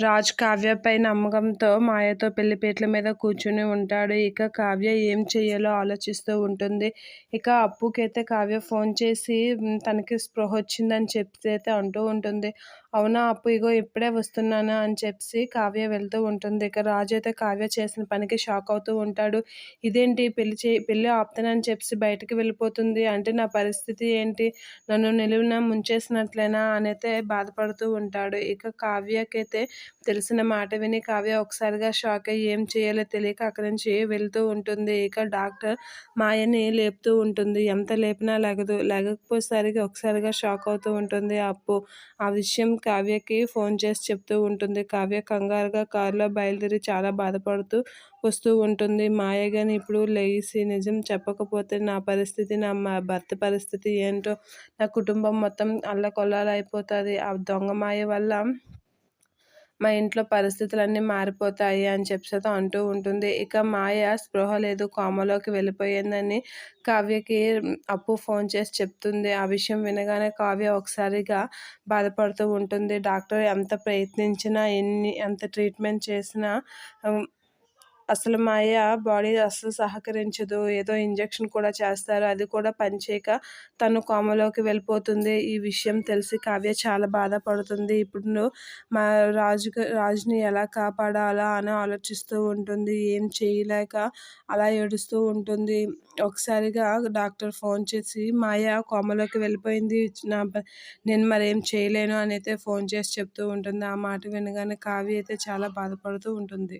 రాజ్ కావ్యపై నమ్మకంతో మాయతో పెళ్ళిపీటల మీద కూర్చుని ఉంటాడు. ఇక కావ్య ఏం చేయాలో ఆలోచిస్తూ ఉంటుంది. ఇక అప్పుకైతే కావ్య ఫోన్ చేసి తనకి స్పృహ వచ్చిందని చెప్తే అంటూ ఉంటుంది. అవునా అప్పు ఇగో ఇప్పుడే వస్తున్నాను అని చెప్పి కావ్య వెళ్తూ ఉంటుంది. ఇక రాజు అయితే కావ్య చేసిన పనికి షాక్ అవుతూ ఉంటాడు. ఇదేంటి పెళ్ళి చే పెళ్ళి ఆపుతానని చెప్పి బయటకు వెళ్ళిపోతుంది అంటే నా పరిస్థితి ఏంటి నన్ను నిలువున ముంచేసినట్లేనా అని అయితే బాధపడుతూ ఉంటాడు. ఇక కావ్యకైతే తెలిసిన మాట విని కావ్య ఒకసారిగా షాక్ అయ్యి ఏం చేయాలో తెలియక అక్కడి నుంచి వెళ్తూ ఉంటుంది ఇక డాక్టర్ మాయని లేపుతూ ఉంటుంది ఎంత లేపినా లెగదు లెగకపోయేసరికి ఒకసారిగా షాక్ అవుతూ ఉంటుంది అప్పు ఆ విషయం కావ్యకి ఫోన్ చేసి చెప్తూ ఉంటుంది. కావ్య కంగారుగా కారులో బయలుదేరి చాలా బాధపడుతూ వస్తూ ఉంటుంది. మాయగాని ఇప్పుడు లేచి నిజం చెప్పకపోతే నా పరిస్థితి నా భర్త పరిస్థితి ఏంటో నా కుటుంబం మొత్తం అల్లకొల్లాలైపోతుంది. ఆ దొంగ మాయ వల్ల మా ఇంట్లో పరిస్థితులన్నీ మారిపోతాయి అని చెప్పి అంటూ ఉంటుంది. ఇక మాయ స్పృహ లేదు కోమలోకి వెళ్ళిపోయిందని కావ్యకి అప్పు ఫోన్ చేసి చెప్తుంది. ఆ విషయం వినగానే కావ్య ఒకసారిగా బాధపడుతూ ఉంటుంది. డాక్టర్ ఎంత ప్రయత్నించినా ఎన్ని ఎంత ట్రీట్మెంట్ చేసినా అసలు మాయ బాడీ అస్సలు సహకరించదు. ఏదో ఇంజెక్షన్ కూడా చేస్తారు. అది కూడా పనిచేయక తను కోమలోకి వెళ్ళిపోతుంది. ఈ విషయం తెలిసి కావ్య చాలా బాధపడుతుంది. ఇప్పుడు మా రాజు రాజుని ఎలా కాపాడాలా అని ఆలోచిస్తూ ఉంటుంది. ఏం చేయలేక అలా ఏడుస్తూ ఉంటుంది. ఒకసారిగా డాక్టర్ ఫోన్ చేసి మాయ కోమలోకి వెళ్ళిపోయింది. నా నేను మరేం చేయలేను అని అయితే ఫోన్ చేసి చెప్తూ ఉంటుంది. ఆ మాట వినగానే కావ్య అయితే చాలా బాధపడుతూ ఉంటుంది.